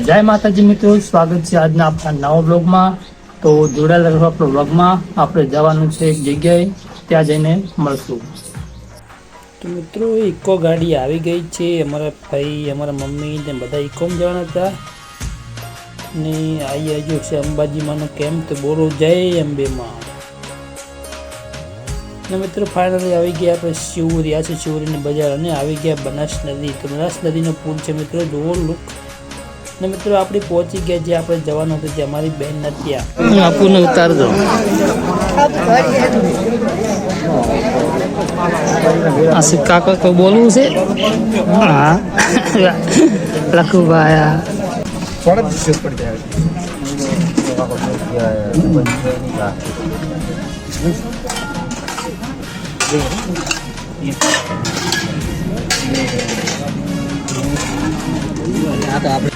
જય માતાજી મિત્રો, સ્વાગત છે આજના આપણા નવા બ્લોગમાં તો જોડાયેલા રહો આપણો બ્લોગમાં આપણે જવાનું છે એક જગ્યાએ, ત્યાં જઈને મળશું. તો મિત્રો, ઇકો ગાડી આવી ગઈ છે. અમારા ભાઈ, અમારા મમ્મી ને બધા ઇકોમ જવાના હતા. ને આવી આવ્યો છે અંબાજીમાંનો કેમ્પ તો બોરો જય અંબેમાં. ને મિત્રો ફાઇનલી આવી ગયા આપણે શિવરી આ છે શિવરીને બજાર. અને આવી ગયા બનાસ નદી. તો બનાસ નદીનો પુલ છે મિત્રો, જુઓ લુક ને મિત્રો, આપણે પહોંચી ગયા જે આપણે જવાનું હતું જે અમારી બેન નથી આપણને ઉતારજો. આ સિક્કા કોઈ બોલવું છે? હા. લખું ભાયા આપણે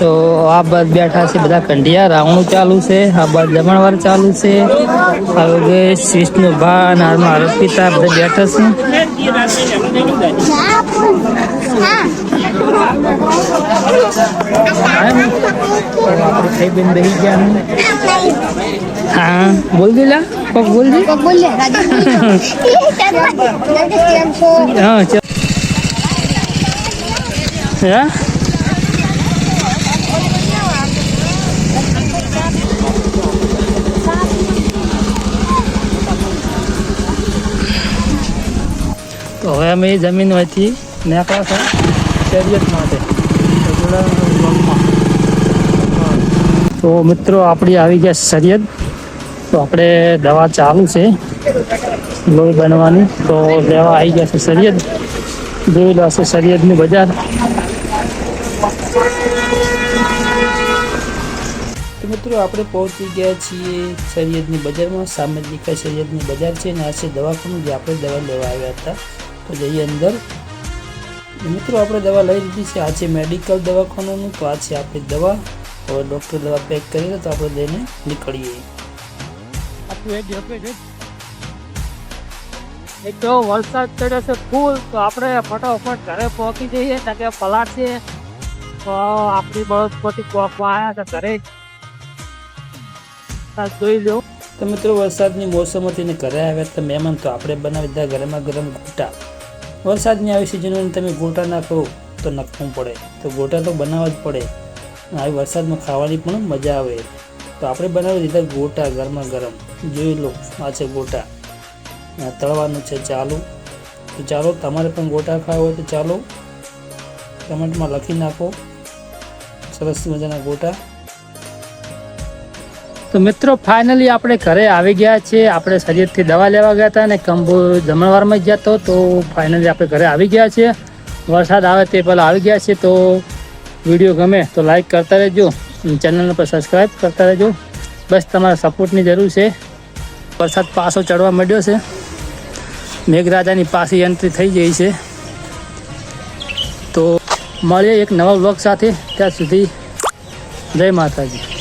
તો આ બાદ બેઠા છે બધા કંઢિયા રાવણું ચાલુ છે આ બાદ જમણવાર ચાલુ છે હવે વિષ્ણુ ભા નારમાં અર્પિતા બધા બેઠા છે આપણે ખાઈ બેન બેસી ગયા હા બોલ દેલા કોક બોલ દે બોલે રાજેશ છો હા? તો હવે અમે એ જમીનમાંથી નીકળ્યા છે, શેરિયત માટે. તો મિત્રો, આપણી આવી ગયા શરિયત. તો આપણે દવા ચાલુ છે, લોહી બનવાની. તો લેવા આવી ગયા છે શરિયત. જોઈ લો છે શરિયતની બજાર. તો મિત્રો, આપણે પહોંચી ગયા છીએ સૈયદની બજારમાં. સામે દેખાય સરિયદની બજાર છે ને આ છે દવાખાનું જે આપણે દવા લેવા આવ્યા હતા. તો જઈએ અંદર. મિત્રો, આપણે દવા લઈ લીધી છે. આ છે મેડિકલ દવાખાનાનું. તો આ છે આપણી દવા. હવે ડૉક્ટર દવા પેક કરી તો આપણે લઈને નીકળીએ. એક તો વરસાદ ચડ્યો છે ફૂલ, તો આપણે ફટાફટ ઘરે પહોંચી જઈએ, કારણ કે પલાટ છે. આપણી બસ પછી પહોંચવા આવ્યા હતા ઘરે. જોઈ લો. તો મિત્રો, વરસાદની મોસમ હતી ને ઘરે આવ્યા તો મહેમાન, તો આપણે બનાવી દીધા ગરમા ગરમ ગોટા. વરસાદની આવી સિઝનમાં તમે ગોટા ના કરો તો નખવું પડે. તો ગોટા તો બનાવવા જ પડે. આવી વરસાદમાં ખાવાની પણ મજા આવે. તો આપણે બનાવી દીધા ગોટા ગરમા ગરમ. જોઈ લો, આ છે ગોટા. તળવાનું છે ચાલુ. તો ચાલો, તમારે પણ ગોટા ખાવા હોય તો ચાલો. કમેન્ટમાં લખી નાખો. સરસ મજાના ગોટા. તો મિત્રો ફાઇનલી આપણે ઘરે આવી ગયા છીએ. આપણે શરીરથી દવા લેવા ગયા હતા અને કંબો જમણવારમાં જ ગયા તો ફાઇનલી આપણે ઘરે આવી ગયા છીએ. વરસાદ આવે તે પહેલાં આવી ગયા છીએ, તો વીડિયો ગમે તો લાઈક કરતા રહેજો ચેનલને પર સબસ્ક્રાઈબ કરતા રહેજો. બસ તમારા સપોર્ટની જરૂર છે. વરસાદ પાછો ચડવા માંડ્યો છે. મેઘરાજાની પાછી એન્ટ્રી થઈ ગઈ છે. તો મળીએ એક નવા બ્લોગ સાથે. ત્યાં સુધી જય માતાજી.